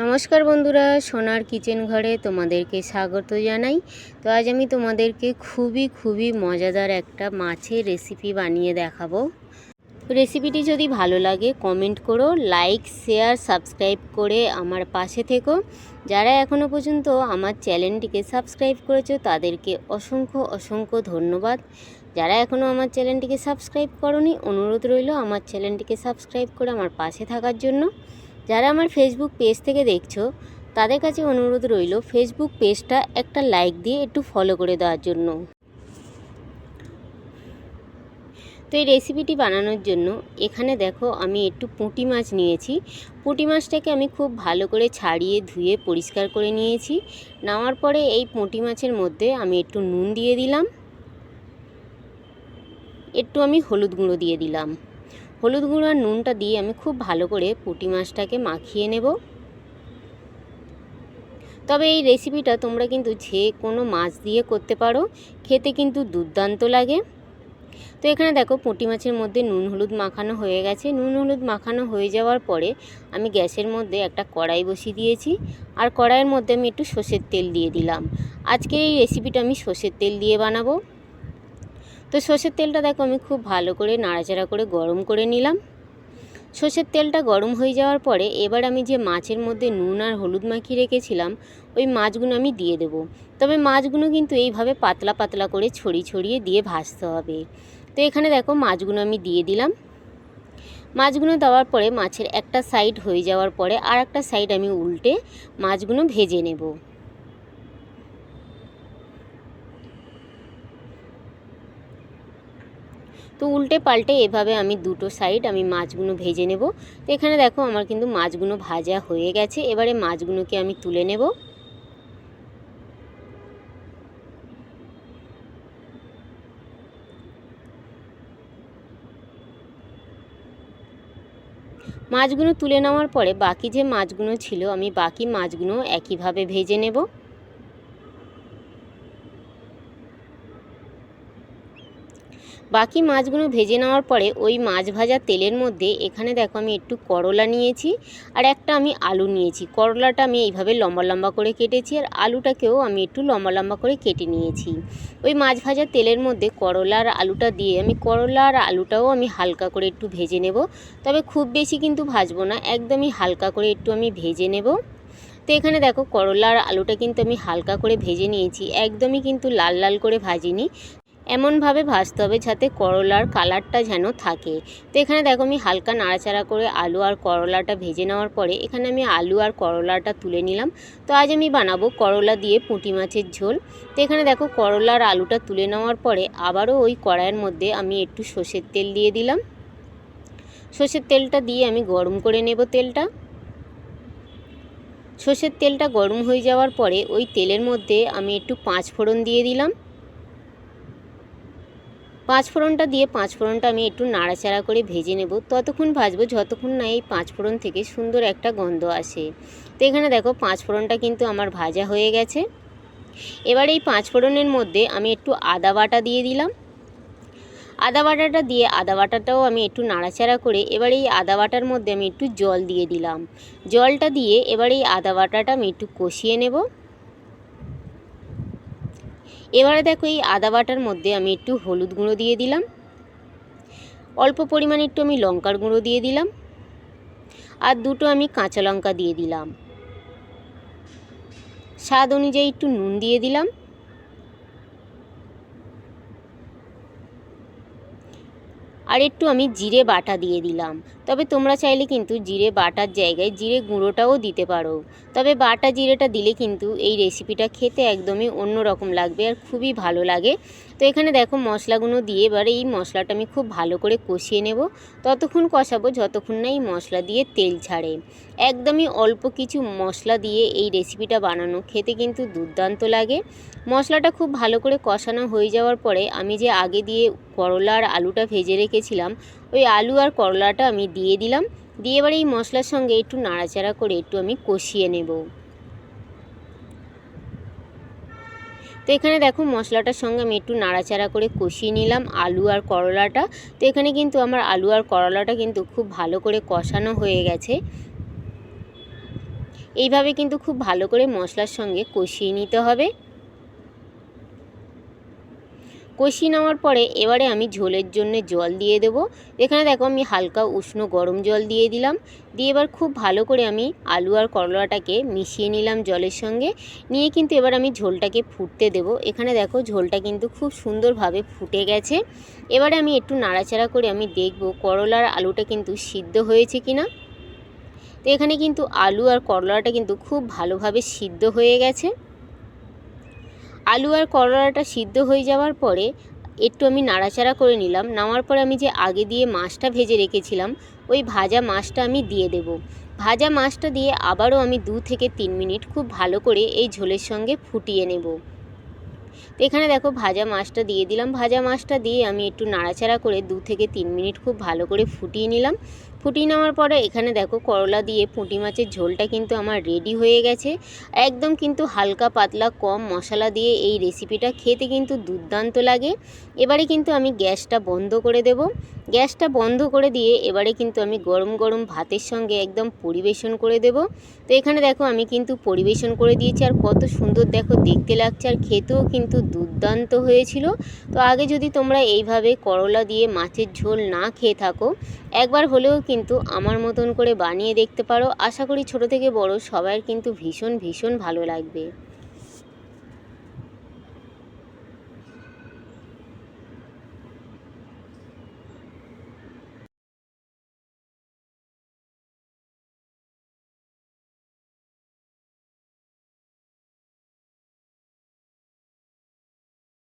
নমস্কার বন্ধুরা, সোনার কিচেন ঘরে তোমাদেরকে স্বাগত জানাই। তো আজ আমি তোমাদেরকে খুবই খুবই মজাদার একটা মাছের রেসিপি বানিয়ে দেখাবো। রেসিপিটি যদি ভালো লাগে কমেন্ট করো লাইক শেয়ার সাবস্ক্রাইব করে আমার পাশে থেকো। যারা এখনও পর্যন্ত আমার চ্যানেলটিকে সাবস্ক্রাইব করেছ, তাদেরকে অসংখ্য অসংখ্য ধন্যবাদ। যারা এখনও আমার চ্যানেলটিকে সাবস্ক্রাইব করনি, অনুরোধ রইল আমার চ্যানেলটিকে সাবস্ক্রাইব করে আমার পাশে থাকার জন্য। যারা আমার ফেসবুক পেজ থেকে দেখছ, তাদের কাছে অনুরোধ রইল ফেসবুক পেজটা একটা লাইক দিয়ে একটু ফলো করে দেওয়ার জন্য। তো এই রেসিপিটি বানানোর জন্য এখানে দেখো আমি একটু পুঁটি মাছ নিয়েছি। পুঁটি মাছটাকে আমি খুব ভালো করে ছাড়িয়ে ধুয়ে পরিষ্কার করে নিয়েছি। নেওয়ার পরে এই পুঁটি মাছের মধ্যে আমি একটু নুন দিয়ে দিলাম। একটু আমি হলুদ গুঁড়ো দিয়ে দিলাম। হলুদ গুঁড়ো আর নুনটা দিয়ে আমি খুব ভালো করে পুঁটি মাছটাকে মাখিয়ে নেব। তবে এই রেসিপিটা তোমরা কিন্তু যে কোনো মাছ দিয়ে করতে পারো, খেতে কিন্তু দুর্দান্ত লাগে। তো এখানে দেখো, পুঁটি মাছের মধ্যে নুন হলুদ মাখানো হয়ে গেছে। নুন হলুদ মাখানো হয়ে যাওয়ার পরে আমি গ্যাসের মধ্যে একটা কড়াই বসিয়ে দিয়েছি। আর কড়াইয়ের মধ্যে আমি একটু সর্ষের তেল দিয়ে দিলাম। আজকের এই রেসিপিটা আমি সর্ষের তেল দিয়ে বানাবো। তো সর্ষের তেলটা দেখো, আমি খুব ভালো করে নাড়াচাড়া করে গরম করে নিলাম। সর্ষের তেলটা গরম হয়ে যাওয়ার পরে এবার আমি যে মাছের মধ্যে নুন আর হলুদ মাখিয়ে রেখেছিলাম, ওই মাছগুলো আমি দিয়ে দেব। তবে মাছগুলো কিন্তু এইভাবে পাতলা পাতলা করে ছড়িয়ে ছড়িয়ে দিয়ে ভাজতে হবে। তো এখানে দেখো, মাছগুলো আমি দিয়ে দিলাম। মাছগুলো দেওয়ার পরে মাছের একটা সাইড হয়ে যাওয়ার পরে আর একটা সাইড আমি উল্টে মাছগুলো ভেজে নেব। তো উল্টে পাল্টে এভাবে আমি দুটো সাইড আমি মাছগুলো ভেজে নেব। তো এখানে দেখো আমার কিন্তু মাছগুলো ভাজা হয়ে গেছে। এবারে মাছগুলোকে আমি তুলে নেব। মাছগুলো তুলে নেওয়ার পরে বাকি যে মাছগুলো ছিল, আমি বাকি মাছগুলো একইভাবে ভেজে নেব। বাকি মাছগুলো ভেজে নেওয়ার পরে ওই মাছ ভাজা তেলের মধ্যে এখানে দেখো আমি একটু করলা নিয়েছি আর একটা আমি আলু নিয়েছি। করলাটা আমি এইভাবে লম্বা লম্বা করে কেটেছি আর আলুটাকেও আমি একটু লম্বা লম্বা করে কেটে নিয়েছি। ওই মাছ ভাজা তেলের মধ্যে করলা আর আলুটা দিয়ে আমি করলা আর আলুটাও আমি হালকা করে একটু ভেজে নেব। তবে খুব বেশি কিন্তু ভাজবো না, একদমই হালকা করে একটু আমি ভেজে নেব। তো এখানে দেখো করলা আর আলুটা কিন্তু আমি হালকা করে ভেজে নিয়েছি, একদমই কিন্তু লাল লাল করে ভাজিনি। এমনভাবে ভাজতে হবে যাতে করলার কালারটা যেন থাকে। তো এখানে দেখো আমি হালকা নাড়াচাড়া করে আলু আর করলাটা ভেজে নেওয়ার পরে এখানে আমি আলু আর করলাটা তুলে নিলাম। তো আজ আমি বানাবো করলা দিয়ে পুঁটি মাছের ঝোল। তো এখানে দেখো করলা আর আলুটা তুলে নেওয়ার পরে আবারও ওই কড়াইয়ের মধ্যে আমি একটু সর্ষের তেল দিয়ে দিলাম। সর্ষের তেলটা দিয়ে আমি গরম করে নেব তেলটা। সর্ষের তেলটা গরম হয়ে যাওয়ার পরে ওই তেলের মধ্যে আমি একটু পাঁচ ফোড়ন দিয়ে দিলাম। পাঁচ ফোড়নটা দিয়ে পাঁচ ফোড়নটা আমি একটু নাড়াচাড়া করে ভেজে নেব। ততক্ষণ ভাজবো, যতক্ষণ না এই পাঁচ ফোড়ন থেকে সুন্দর একটা গন্ধ আসে। তো এখানে দেখো পাঁচ ফোড়নটা কিন্তু আমার ভাজা হয়ে গেছে। এবার এই পাঁচ ফোড়নের মধ্যে আমি একটু আদা বাটা দিয়ে দিলাম। আদা বাটাটা দিয়ে, আদা বাটাটাও আমি একটু নাড়াচাড়া করে এবার এই আদা বাটার মধ্যে আমি একটু জল দিয়ে দিলাম। জলটা দিয়ে এবার এই আদা বাটাটা আমি একটু কষিয়ে নেব। এবারে দেখো এই আদা বাটার মধ্যে আমি একটু হলুদ গুঁড়ো দিয়ে দিলাম। অল্প পরিমাণে একটু আমি লঙ্কার গুঁড়ো দিয়ে দিলাম। আর দুটো আমি কাঁচা লঙ্কা দিয়ে দিলাম। স্বাদ অনুযায়ী একটু নুন দিয়ে দিলাম। আর একটু আমি জিরে বাটা দিয়ে দিলাম। তবে তোমরা চাইলে কিন্তু জিরে বাটার জায়গায় জিরে গুঁড়োটাও দিতে পারো। তবে বাটা জিরেটা দিলে কিন্তু এই রেসিপিটা খেতে একদমই অন্য রকম লাগবে আর খুবই ভালো লাগে। তো এখানে দেখো মশলাগুলো দিয়ে এবার এই মশলাটা আমি খুব ভালো করে কষিয়ে নেব। ততক্ষণ কষাবো যতক্ষণ না এই মশলা দিয়ে তেল ছাড়ে। একদমই অল্প কিছু মশলা দিয়ে এই রেসিপিটা বানানো খেতে কিন্তু দুর্দান্ত লাগে। মশলাটা খুব ভালো করে কষানো হয়ে যাওয়ার পরে আমি যে আগে দিয়ে করলা আর আলুটা ভেজে রেখেছিলাম ওই আলু আর করলাটা আমি দিয়ে দিলাম। দিয়ে এবার এই মশলার সঙ্গে একটু নাড়াচাড়া করে একটু আমি কষিয়ে নেব। তো এখানে দেখো মশলাটার সঙ্গে আমি একটু নাড়াচাড়া করে কষিয়ে নিলাম আলু আর করলাটা। তো এখানে কিন্তু আমার আলু আর করলাটা কিন্তু খুব ভালো করে কষানো হয়ে গেছে। এইভাবে কিন্তু খুব ভালো করে মশলার সঙ্গে কষিয়ে নিতে হবে। কষিয়ে নেওয়ার পরে এবারে আমি ঝোলের জন্য জল দিয়ে দেব। এখানে দেখো আমি হালকা উষ্ণ গরম জল দিয়ে দিলাম। দিয়ে এবার খুব ভালো করে আমি আলু আর করলাটাকে মিশিয়ে নিলাম জলের সঙ্গে। নিয়ে কিন্তু এবার আমি ঝোলটাকে ফুটতে দেব। এখানে দেখো ঝোলটা কিন্তু খুব সুন্দরভাবে ফুটে গেছে। এবারে আমি একটু নাড়াচাড়া করে আমি দেখব করলার আলুটা কিন্তু সিদ্ধ হয়েছে কিনা। তো এখানে কিন্তু আলু আর করলাটা কিন্তু খুব ভালোভাবে সিদ্ধ হয়ে গেছে। আলু আর করলাটা সিদ্ধ হয়ে যাওয়ার পরে একটু আমি নাড়াচাড়া করে নিলাম। নামার পরে আমি যে আগে দিয়ে মাছটা ভেজে রেখেছিলাম, ওই ভাজা মাছটা আমি দিয়ে দেব। ভাজা মাছটা দিয়ে আবারও আমি দু থেকে তিন মিনিট খুব ভালো করে এই ঝোলের সঙ্গে ফুটিয়ে নেব। তো এখানে দেখো ভাজা মাছটা দিয়ে দিলাম। ভাজা মাছটা দিয়ে আমি একটু নাড়াচাড়া করে দু থেকে তিন মিনিট খুব ভালো করে ফুটিয়ে নিলাম। ফুটিয়ে নেওয়ার পরে এখানে দেখো করলা দিয়ে পুঁটি মাছের ঝোলটা কিন্তু আমার রেডি হয়ে গেছে। একদম কিন্তু হালকা পাতলা কম মশলা দিয়ে এই রেসিপিটা খেতে কিন্তু দুর্দান্ত লাগে। এবারে কিন্তু আমি গ্যাসটা বন্ধ করে দেব। গ্যাসটা বন্ধ করে দিয়ে এবারে কিন্তু আমি গরম গরম ভাতের সঙ্গে একদম পরিবেশন করে দেব। তো এখানে দেখো আমি কিন্তু পরিবেশন করে দিয়েছি আর কত সুন্দর দেখো দেখতে লাগছে আর খেতেও কিন্তু দুর্দান্ত হয়েছিল। তো আগে যদি তোমরা এইভাবে করলা দিয়ে মাছের ঝোল না খেয়ে থাকো, একবার হলেও কিন্তু আমার মতন করে বানিয়ে দেখতে পারো। আশা করি ছোট থেকে বড় সবার কিন্তু ভীষণ ভীষণ ভালো লাগবে।